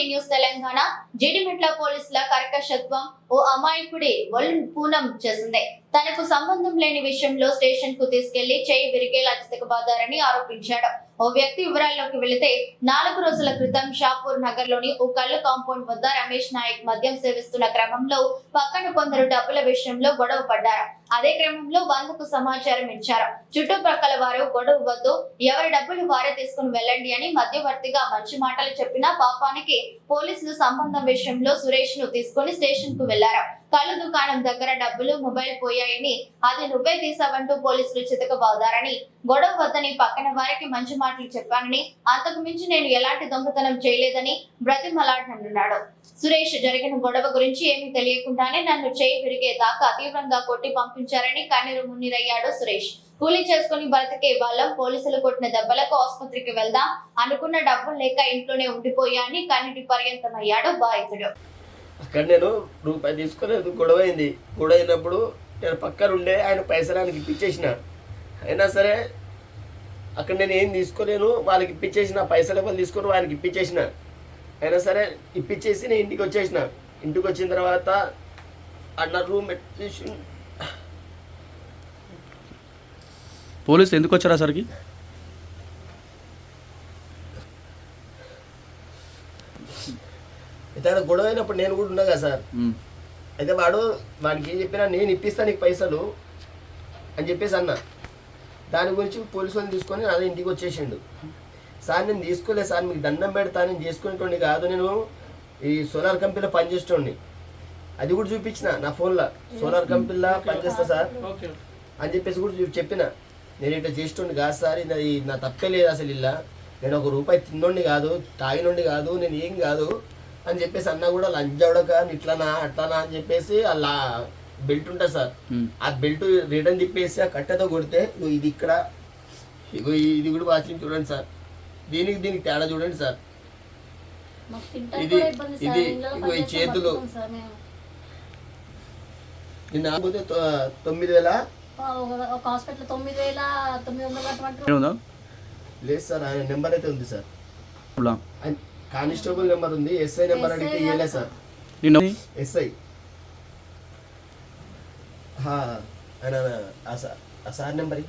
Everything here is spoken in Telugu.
న్యూస్ తెలంగాణ జీడిమెట్ల పోలీసుల కర్కశత్వం ఓ అమాయకుడి ఒళ్ళు పూనం చేసింది. తనకు సంబంధం లేని విషయంలో స్టేషన్కు తీసుకెళ్ళి చేయి విరిగేలా చితకబాదారని ఆరోపించాడు. ఓ వ్యక్తి వివరాల్లోకి వెళితే నాలుగు రోజుల క్రితం షాపూర్ నగర్లోని ఓ కళ్ళు కాంపౌండ్ వద్ద రమేష్ నాయక్ మద్యం సేవిస్తున్న క్రమంలో పక్కన కొందరు డబ్బుల విషయంలో గొడవ పడ్డారు. అదే క్రమంలో వందకు సమాచారం ఇచ్చారు. చుట్టుప్రక్కల వారు గొడవ వద్దు ఎవరి డబ్బులు వారే తీసుకుని వెళ్ళండి అని మధ్యవర్తిగా మంచి మాటలు చెప్పిన పాపానికి పోలీసులు సంబంధం విషయంలో సురేష్ను తీసుకుని స్టేషన్కు వెళ్ళారు. కళ్ళు దుకాణం దగ్గర డబ్బులు మొబైల్ పోయాయని అది నువ్వే తీసావంటూ పోలీసులు చితకబోదారని గొడవ వద్దని పక్కన వారికి మంచి మాటలు చెప్పానని అంతకు మించి నేను ఎలాంటి దొంగతనం చేయలేదని బ్రతిమలాడనున్నాడు సురేష్ జరిగిన గొడవ గురించి ఏమీ తెలియకుండానే నన్ను చేయి విరిగే దాకా తీవ్రంగా కొట్టి పంపించారని కన్నీరు మున్నీరయ్యాడు సురేష్. కూలీ చేసుకుని బ్రతికే వాళ్ళం పోలీసులు కొట్టిన దెబ్బలకు ఆసుపత్రికి వెళ్దాం అనుకున్న డబ్బులు లేక ఇంట్లోనే ఉండిపోయా అని కన్నీటి పర్యంతమయ్యాడు బాధితుడు. అక్కడ నేను రూపాయి తీసుకోలేదు గొడవ అయింది గొడవ అయినప్పుడు నేను పక్కన ఉండే ఆయన పైసలు ఆయనకి ఇప్పించేసిన. అయినా సరే అక్కడ నేను ఏం తీసుకోలేను వాళ్ళకి ఇప్పించేసిన పైసలు ఎవరు తీసుకొని వాళ్ళకి ఇప్పించేసిన. అయినా సరే ఇప్పించేసి నేను ఇంటికి వచ్చేసిన. ఇంటికి వచ్చిన తర్వాత అన్న రూమ్ ఎట్టేసి పోలీసులు ఎందుకు వచ్చారా సార్కి? ఆడ గొడవ అయినప్పుడు నేను కూడా ఉన్నా కదా సార్. అయితే వాడు వాడికి ఏం చెప్పినా నేను ఇప్పిస్తాను నీకు పైసలు అని చెప్పేసి అన్న. దాని గురించి పోలీసు వాళ్ళని తీసుకొని అదే ఇంటికి వచ్చేసిండు. సార్ నేను తీసుకోలేదు సార్ మీకు దండం పెడతా నేను చేసుకునేటోడిని కాదు నేను ఈ సోలార్ కంపెనీలో పనిచేసేటోడిని. అది కూడా చూపించిన నా ఫోన్లో. సోలార్ కంపెనీలో పనిచేస్తా సార్. అని చెప్పేసి కూడా చూపి చెప్పిన. నేను ఇట్లా చేసేటోడిని కాదు సార్ ఇది నా తప్పే లేదు అసలు ఇలా. నేను ఒక రూపాయి తిన్నోడిని కాదు తాగినోడిని కాదు నేను ఏం కాదు. అని చెప్పేసి అన్న కూడా లంచవడక ఇట్లానా అట్లానా అని చెప్పేసి అలా బెల్ట్ ఉంటుంది సార్. ఆ బెల్ట్ రిటర్న్ తిప్పేసి ఆ కట్టెతో కొడితే ఇగో ఇది ఇక్కడ ఇగో ఇది కూడా వాచింగ్ చూడండి సార్. దీనికి దీనికి తేడా చూడండి సార్. ఇది-. ఇది- ఇగో ఈ చేతులు. నిన్న ఆగిపోతే తొమ్మిది వేల? లేదు సార్ ఆయన నెంబర్ అయితే ఉంది సార్. కానిస్టేబుల్ నెంబర్ ఉంది ఎస్ఐ నెంబర్ అడిగితే ఇవ్వలేదు సార్. నిన్న? ఎస్ఐ. ఆయన ఆ సార్ ఆ సార్ నెంబర్